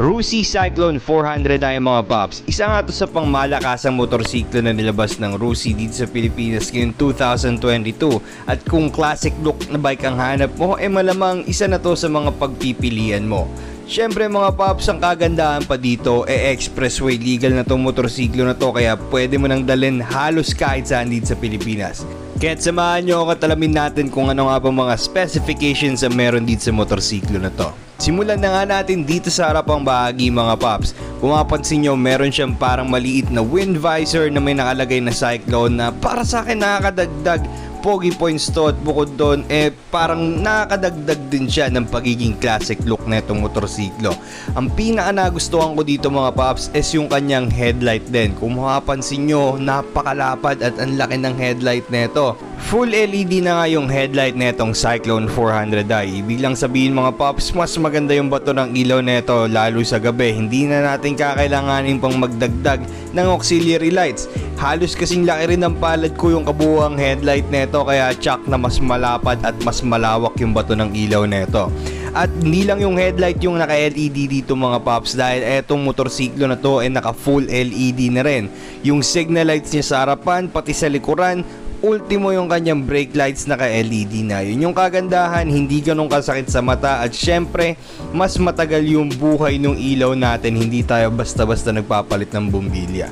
Rusi Cyclone 400 ay mga paps. Isa nga to sa pangmalakasang motorsiklo na nilabas ng Rusi dito sa Pilipinas ngayong 2022. At kung classic look na bike ang hanap mo, eh malamang isa na to sa mga pagpipilian mo. Siyempre mga paps, ang kagandahan pa dito, eh expressway legal na tong motorsiklo na to kaya pwede mo nang dalhin halos kahit saan dito sa Pilipinas. Kaya samahan nyo ako at alamin natin kung ano nga ba mga specifications ang meron dito sa motorsiklo na to. Simulan na nga natin dito sa harapang bahagi mga paps. Kung mapansin nyo, meron siyang parang maliit na wind visor na may nakalagay na cyclone na para sa akin nakakadagdag pogi points to at bukod doon eh parang nakakadagdag din siya ng pagiging classic look na itong motorsiklo. Ang pinaka nagustuhan ko dito mga paps is yung kanyang headlight din. Kung mapapansin nyo, napakalapad at ang laki ng headlight nito. Full LED na nga yung headlight netong Cyclone 400i. Ibig lang sabihin mga paps, mas maganda yung bato ng ilaw neto lalo sa gabi. Hindi na natin kakailanganin pang magdagdag ng auxiliary lights. Halos kasing laki rin ng palad ko yung kabuuang headlight neto kaya tsak na mas malapad at mas malawak yung bato ng ilaw neto. At hindi lang yung headlight yung naka-LED dito mga paps dahil etong motorsiklo na to ay naka full LED na rin. Yung signal lights niya sa harapan pati sa likuran ultimo yung kanyang brake lights naka LED na yun yung kagandahan hindi ganun kasakit sa mata at syempre mas matagal yung buhay ng ilaw natin hindi tayo basta-basta nagpapalit ng bumbilya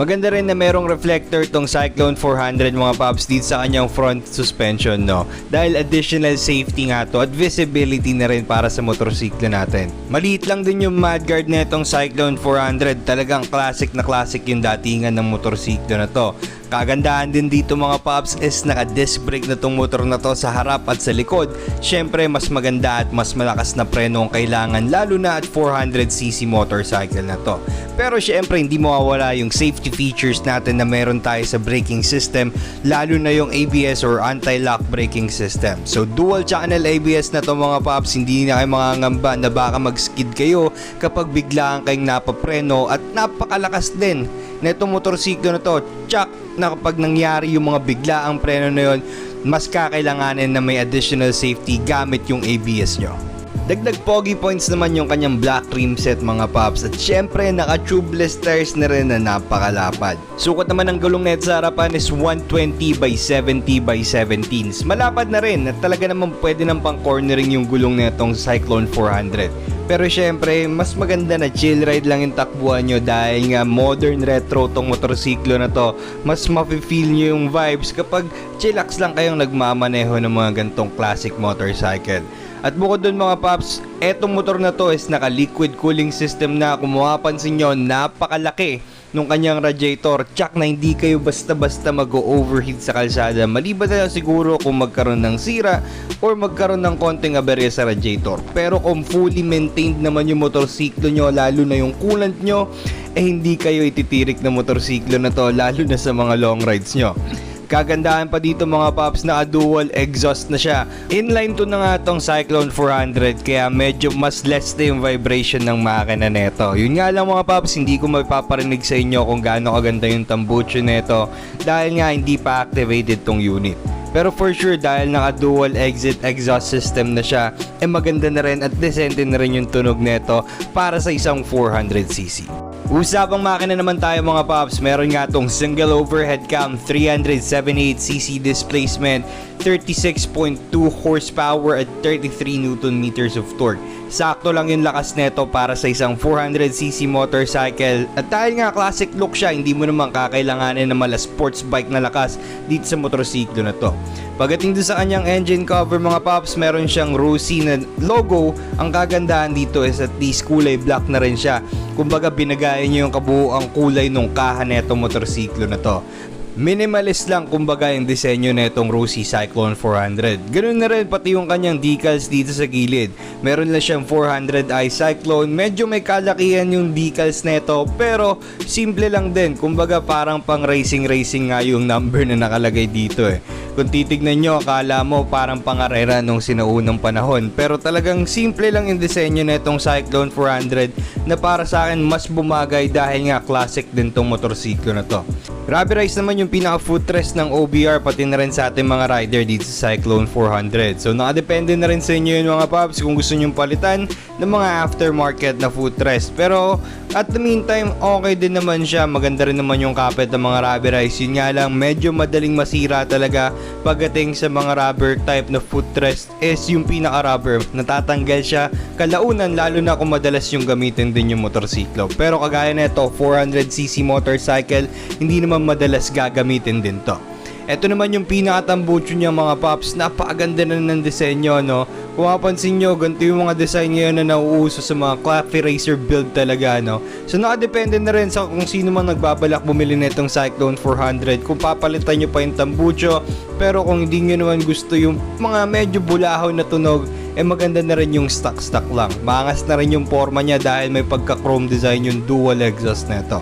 Maganda rin na merong reflector tong Cyclone 400 mga paps dito sa kanyang front suspension no. Dahil additional safety nga to at visibility na rin para sa motorsiklo natin. Maliit lang din yung mudguard na itong Cyclone 400. Talagang classic na classic yung datingan ng motorsiklo na to. Kagandahan din dito mga paps is naka disc brake na tong motor na to sa harap at sa likod. Syempre mas maganda at mas malakas na preno ang kailangan lalo na at 400cc motorcycle na to. Pero syempre hindi mawawala yung safety features natin na meron tayo sa braking system lalo na yung ABS or anti-lock braking system. So dual channel ABS na to mga paps hindi na kayo mangangamba na baka mag-skid kayo kapag biglaan kayong napapreno at napakalakas din netong motorsiklo na to. Tsak na kapag nangyari yung mga biglaang preno na yun, mas kakailanganin na may additional safety gamit yung ABS nyo. Dagdag pogi points naman yung kanyang black rim set mga paps at syempre naka tubeless tires na rin na napakalapad. Sukat naman ng gulong net sa harapan is 120 by 70 by 17s. Malapad na rin at talaga naman pwede ng pang cornering yung gulong netong Cyclone 400. Pero syempre, mas maganda na chill ride lang yung takbuhan nyo dahil nga modern retro tong motorsiklo na to. Mas mafe-feel nyo yung vibes kapag chillax lang kayong nagmamaneho ng mga gantong classic motorcycle. At bukod dun mga paps, etong motor na to is naka liquid cooling system na kung mapapansin nyo, napakalaki nung kanyang radiator. Tsak na hindi kayo basta-basta mag-overheat sa kalsada. Maliban na lang siguro kung magkaroon ng sira or magkaroon ng konting aberya sa radiator. Pero kung fully maintained naman yung motorsiklo nyo, lalo na yung coolant nyo, eh hindi kayo ititirik na motorsiklo na to, lalo na sa mga long rides nyo. Kagandahan pa dito mga paps na dual exhaust na siya. Inline to na nga tong Cyclone 400 kaya medyo mas less na yung vibration ng makina neto. Yun nga lang mga paps, hindi ko mapaparinig sa inyo kung gaano kaganda yung tambucho neto dahil nga hindi pa activated tong unit. Pero for sure dahil naka dual exit exhaust system na siya, eh maganda na rin at decente na rin yung tunog neto para sa isang 400cc. Usapang makina naman tayo mga paps, meron nga tong single overhead cam 378cc displacement, 36.2 horsepower at 33 newton meters of torque. Sakto lang yung lakas neto para sa isang 400cc motorcycle. At dahil nga classic look siya, hindi mo naman kakailanganin na mala sports bike na lakas dito sa motorsiklo na to. Pagdating doon sa kanyang engine cover mga paps, meron siyang Rusi na logo. Ang kagandahan dito is at least kulay black na rin siya. Kumbaga niyo yung kabuuang kulay ng kaha netong motorsiklo na to. Minimalist lang kumbaga yung disenyo netong Rusi Cyclone 400. Ganun na rin pati yung kanyang decals dito sa gilid. Meron lang siyang 400i Cyclone. Medyo may kalakihan yung decals neto pero simple lang din. Kumbaga parang pang racing racing nga yung number na nakalagay dito eh. Kung titignan nyo, akala mo parang pangarera nung sinaunang panahon. Pero talagang simple lang yung disenyo netong Cyclone 400 na para sa akin mas bumagay dahil nga classic din tong motorsiklo na to. Rubberized naman yung pinaka footrest ng OBR pati na rin sa ating mga rider dito sa Cyclone 400. So nakadepende na rin sa inyo yun mga paps kung gusto nyong palitan ng mga aftermarket na footrest. Pero at the meantime, okay din naman siya. Maganda rin naman yung kapit ng mga rubberized. Yun nga lang, medyo madaling masira talaga pagdating sa mga rubber type na footrest is yung pinaka-rubber. Natatanggal siya kalaunan lalo na kung madalas yung gamitin din yung motorsiklo. Pero kagaya nito, 400cc motorcycle, hindi naman madalas gagamitin din to. Ito naman yung pinakatambucho niya mga paps. Napakaganda na ng disenyo, no? Kung mapansin nyo, ganito yung mga design ngayon na nauuso sa mga coffee racer build talaga, no? So nakadepende na rin sa kung sino man nagbabalak bumili nitong Cyclone 400. Kung papalitan nyo pa yung tambucho, pero kung hindi nyo naman gusto yung mga medyo bulahaw na tunog, eh maganda na rin yung stock-stock lang. Maangas na rin yung forma niya dahil may pagka-chrome design yung dual exhaust nito.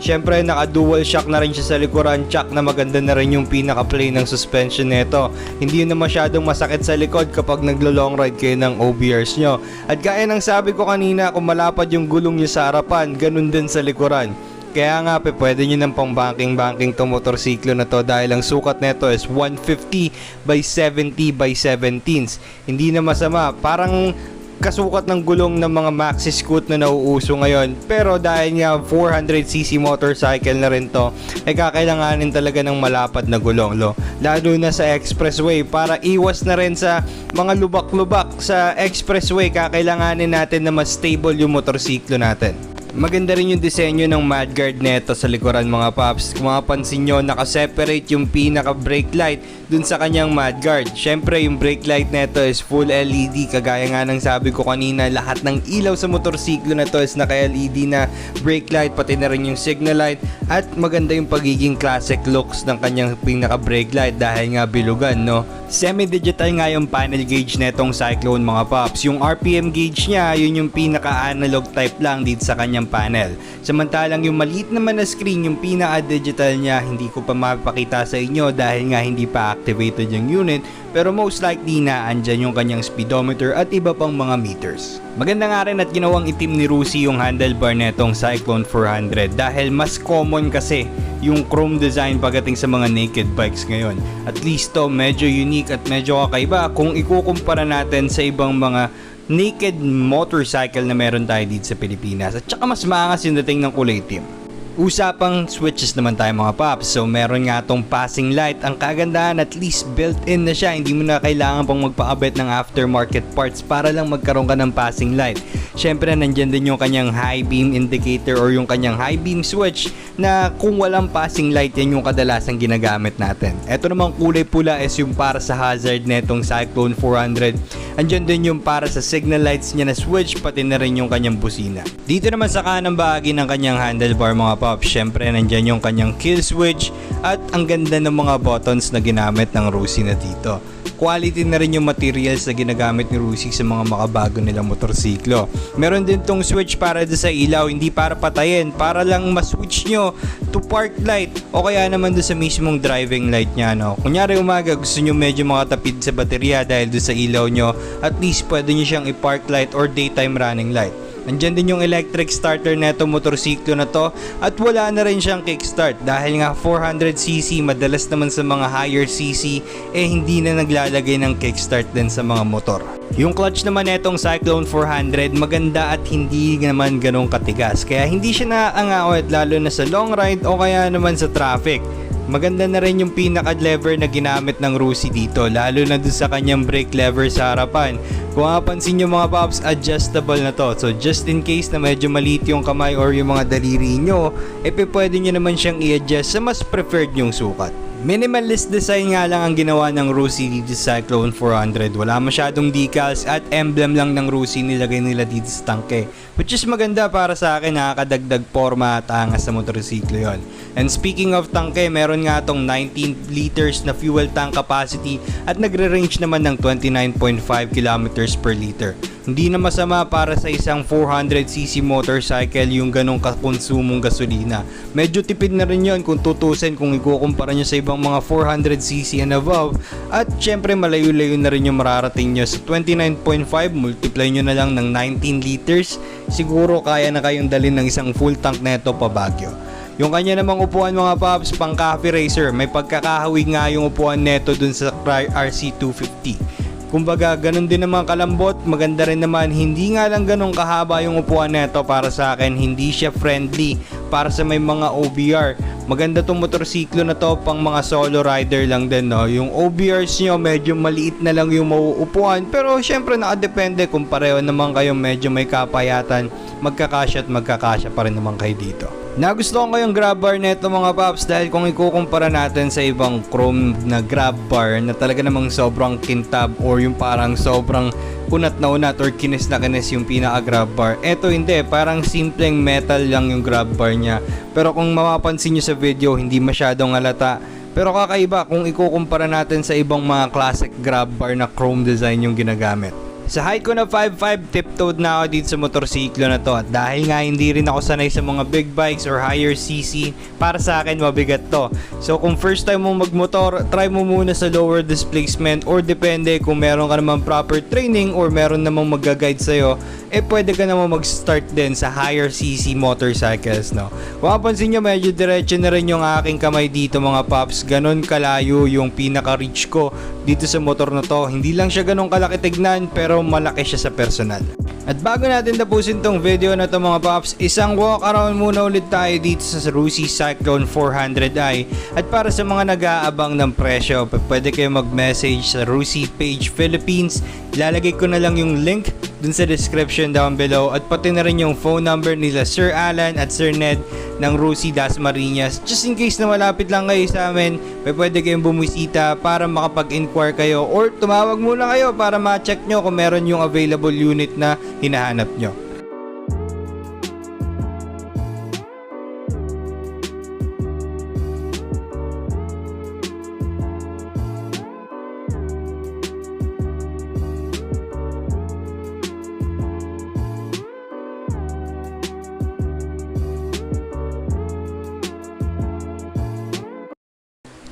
Siyempre, naka-dual shock na rin siya sa likuran, check na maganda na rin yung pinaka-plane ng suspension nito. Hindi na masyadong masakit sa likod kapag naglo-long ride kayo ng OBRs nyo. At gaya ng sabi ko kanina, kung malapad yung gulong nyo sa harapan, ganun din sa likuran. Kaya nga pe, pwede nyo ng pang banking-banking to motorsiklo na to dahil ang sukat nito is 150 by 70 by 17s. Hindi na masama, parang kasukat ng gulong ng mga maxi scoot na nauuso ngayon. Pero dahil nga 400cc motorcycle na rin to, ay kakailanganin talaga ng malapad na gulong, lo. Lalo na sa expressway para iwas na rin sa mga lubak-lubak sa expressway, kakailanganin natin na mas stable yung motorsiklo natin. Maganda rin yung disenyo ng mudguard neto sa likuran mga paps. Kung mapapansin nyo, nakaseparate yung pinaka brake light dun sa kanyang mudguard. Syempre, yung brake light neto is full LED. Kagaya nga ng sabi ko kanina, lahat ng ilaw sa motorsiklo na to is naka-LED na brake light, pati na rin yung signal light. At maganda yung pagiging classic looks ng kanyang pinaka brake light dahil nga bilugan, no? Semi-digital nga yung panel gauge netong Cyclone mga paps. Yung RPM gauge niya, yun yung pinaka-analog type lang dito sa kanyang panel. Samantalang yung maliit naman na screen, yung pinaka-digital niya, hindi ko pa mapakita sa inyo dahil nga hindi pa activated yung unit. Pero most likely na andyan yung kanyang speedometer at iba pang mga meters. Maganda nga rin at ginawang itim ni Rusi yung handlebar netong Cyclone 400 dahil mas common kasi yung chrome design pagdating sa mga naked bikes ngayon. At least to medyo unique at medyo kakaiba kung ikukumpara natin sa ibang mga naked motorcycle na meron tayo dito sa Pilipinas. At saka mas maangas yung dating ng kulay itim. Usapang switches naman tayo mga paps. So meron nga tong passing light. Ang kagandahan at least built-in na siya. Hindi mo na kailangan pang magpaabit ng aftermarket parts para lang magkaroon ka ng passing light. Siyempre nandyan din yung kanyang high beam indicator or yung kanyang high beam switch na kung walang passing light yan yung kadalasang ginagamit natin. Ito namang kulay pula is yung para sa hazard netong Cyclone 400. Andyan din yung para sa signal lights niya na switch pati na rin yung kanyang busina. Dito naman sa kanang bahagi ng kanyang handlebar mga pops, syempre nandyan yung kanyang kill switch at ang ganda ng mga buttons na ginamit ng Rusi na dito. Quality na rin yung materials na ginagamit ni Rusi sa mga makabago nilang motorsiklo. Meron din tong switch para sa ilaw, hindi para patayin, para lang ma-switch nyo to park light o kaya naman doon sa mismong driving light niya. No? Kunyari umaga gusto nyo medyo makatapid sa baterya dahil doon sa ilaw nyo, at least pwede nyo siyang i-park light or daytime running light. Andyan din yung electric starter neto motorsiklo na to at wala na rin siyang kickstart dahil nga 400cc madalas naman sa mga higher cc eh hindi na naglalagay ng kickstart din sa mga motor. Yung clutch naman netong Cyclone 400 maganda at hindi naman ganong katigas kaya hindi siya naaangawit lalo na sa long ride o kaya naman sa traffic. Maganda na rin yung pinaka-lever na ginamit ng Rusi dito, lalo na dun sa kanyang brake lever sa harapan. Kung mapansin nyo mga paps, adjustable na to. So just in case na medyo maliit yung kamay or yung mga daliri nyo, eh pwede nyo naman siyang i-adjust sa mas preferred yung sukat. Minimalist design nga lang ang ginawa ng Rusi dito sa Cyclone 400. Wala masyadong decals at emblem lang ng Rusi nilagay nila dito sa tangke. Which is maganda para sa akin nakakadagdag forma at angas sa motorsiklo yon. And speaking of tangke, meron nga tong 19 liters na fuel tank capacity at nagre-range naman ng 29.5 kilometers per liter. Hindi na masama para sa isang 400cc motorcycle yung ganong kakonsumong gasolina. Medyo tipid na rin yon kung tutusin kung ikukumpara nyo sa ibang mga 400cc and above. At syempre malayo-layo na rin yung mararating nyo sa 29.5 multiply nyo na lang ng 19 liters. Siguro kaya na kayong dalhin ng isang full tank neto pa Baguio. Yung kanya namang upuan mga paps, pang coffee racer, may pagkakahawi nga yung upuan neto dun sa RC250. Kumbaga, ganun din naman kalambot, maganda rin naman, hindi nga lang ganun kahaba yung upuan neto para sa akin, hindi siya friendly para sa may mga OBR. Maganda tong motorsiklo na to pang mga solo rider lang din, no? Yung OBRs nyo, medyo maliit na lang yung mauupuan, pero syempre nakadepende kung pareho naman kayo medyo may kapayatan, magkakasya at magkakasya pa rin naman kayo dito. Nagustuhan ko yung grab bar neto mga paps dahil kung ikukumpara natin sa ibang chrome na grab bar na talaga namang sobrang kintab or yung parang sobrang unat na unat or kinis na kinis yung pinaka grab bar. Eto hindi, parang simpleng metal lang yung grab bar niya. Pero kung mapapansin nyo sa video, hindi masyadong halata. Pero kakaiba kung ikukumpara natin sa ibang mga classic grab bar na chrome design yung ginagamit. Sa height ko na 5'5", tiptoed na ako dito sa motorsiklo na to at dahil nga hindi rin ako sanay sa mga big bikes or higher CC, para sa akin mabigat to. So kung first time mo magmotor, try mo muna sa lower displacement or depende kung meron ka naman proper training or meron namang mag-guide sa'yo, eh pwede ka naman mag-start din sa higher CC motorcycles, no? Kung mapansin nyo, medyo diretso na rin yung aking kamay dito mga paps. Ganon kalayo yung pinaka-reach ko dito sa motor na to. Hindi lang siya ganon kalaki tignan, pero malaki siya sa personal. At bago natin tapusin tong video na to mga paps, isang walk around muna ulit tayo dito sa Rusi Cyclone 400i. At para sa mga nag-aabang ng presyo, pwede kayo mag-message sa Rusi Page Philippines. Ilalagay ko na lang yung link dun sa description down below at pati na rin yung phone number nila Sir Alan at Sir Ned ng Rusi Dasmariñas. Just in case na malapit lang kayo sa amin, may pwede kayong bumisita para makapag-inquire kayo or tumawag muna kayo para ma-check nyo kung meron yung available unit na hinahanap nyo.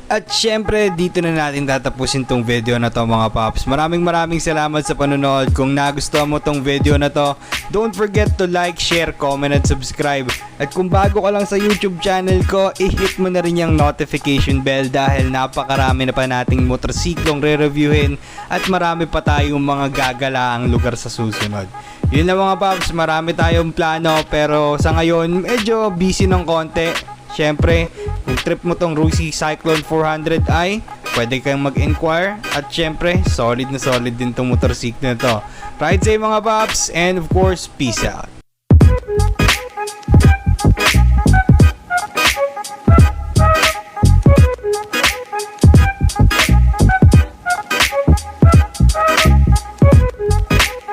At syempre, dito na natin tatapusin tong video na to mga paps. Maraming maraming salamat sa panonood. Kung nagustuhan mo tong video na to, don't forget to like, share, comment, and subscribe. At kung bago ka lang sa YouTube channel ko, i-hit mo na rin yung notification bell dahil napakarami na pa nating motorsiklong re-reviewin at marami pa tayong mga gagalaang lugar sa susunod. Yun na mga paps, marami tayong plano pero sa ngayon medyo busy ng konti. Siyempre, kung trip mo tong Rusi Cyclone 400i, pwede kang mag-inquire. At syempre, solid na solid din tong motorsiklo na to. Ride safe mga paps, and of course, peace out.